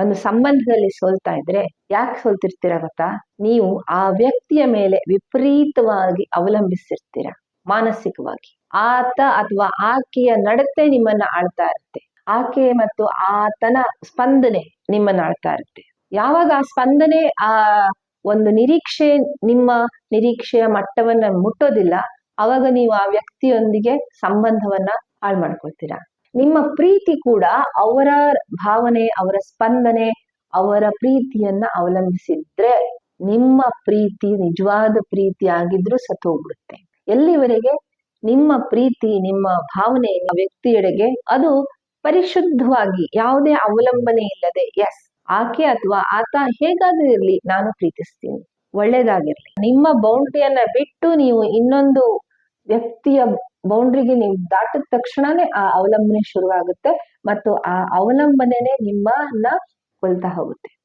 ಒಂದು ಸಂಬಂಧದಲ್ಲಿ ಸೋಲ್ತಾ ಇದ್ರೆ ಯಾಕೆ ಸೋಲ್ತಿರ್ತೀರ ಗೊತ್ತಾ? ನೀವು ಆ ವ್ಯಕ್ತಿಯ ಮೇಲೆ ವಿಪರೀತವಾಗಿ ಅವಲಂಬಿಸಿರ್ತೀರ, ಮಾನಸಿಕವಾಗಿ. ಆತ ಅಥವಾ ಆಕೆಯ ನಡತೆ ನಿಮ್ಮನ್ನ ಆಳ್ತಾ ಇರುತ್ತೆ. ಆಕೆ ಮತ್ತು ಆತನ ಸ್ಪಂದನೆ ನಿಮ್ಮನ್ನ ಆಳ್ತಾ ಇರುತ್ತೆ. ಯಾವಾಗ ಆ ಸ್ಪಂದನೆ, ಆ ಒಂದು ನಿರೀಕ್ಷೆ, ನಿಮ್ಮ ನಿರೀಕ್ಷೆಯ ಮಟ್ಟವನ್ನ ಮುಟ್ಟೋದಿಲ್ಲ, ಅವಾಗ ನೀವು ಆ ವ್ಯಕ್ತಿಯೊಂದಿಗೆ ಸಂಬಂಧವನ್ನ ಹಾಳು ಮಾಡ್ಕೊಳ್ತೀರಾ. ನಿಮ್ಮ ಪ್ರೀತಿ ಕೂಡ ಅವರ ಭಾವನೆ, ಅವರ ಸ್ಪಂದನೆ, ಅವರ ಪ್ರೀತಿಯನ್ನ ಅವಲಂಬಿಸಿದ್ರೆ ನಿಮ್ಮ ಪ್ರೀತಿ, ನಿಜವಾದ ಪ್ರೀತಿ ಆಗಿದ್ರೂ ಸತ್ತೋಗ್ಬಿಡುತ್ತೆ. ಎಲ್ಲಿವರೆಗೆ? ನಿಮ್ಮ ಪ್ರೀತಿ, ನಿಮ್ಮ ಭಾವನೆ ವ್ಯಕ್ತಿಯೆಡೆಗೆ ಅದು ಪರಿಶುದ್ಧವಾಗಿ, ಯಾವುದೇ ಅವಲಂಬನೆ ಇಲ್ಲದೆ ಎಸ್ ಆಕೆ ಅಥವಾ ಆತ ಹೇಗಾದ್ರೂ ಇರ್ಲಿ, ನಾನು ಪ್ರೀತಿಸ್ತೀನಿ, ಒಳ್ಳೇದಾಗಿರ್ಲಿ. ನಿಮ್ಮ ಬೌಂಡ್ರಿಯನ್ನ ಬಿಟ್ಟು ನೀವು ಇನ್ನೊಂದು ವ್ಯಕ್ತಿಯ ಬೌಂಡ್ರಿಗೆ ನೀವು ದಾಟಿದ ತಕ್ಷಣನೇ ಆ ಅವಲಂಬನೆ ಶುರುವಾಗುತ್ತೆ ಮತ್ತು ಆ ಅವಲಂಬನೆನೇ ನಿಮ್ಮನ್ನ ಕೊಲ್ತಾ ಹೋಗುತ್ತೆ.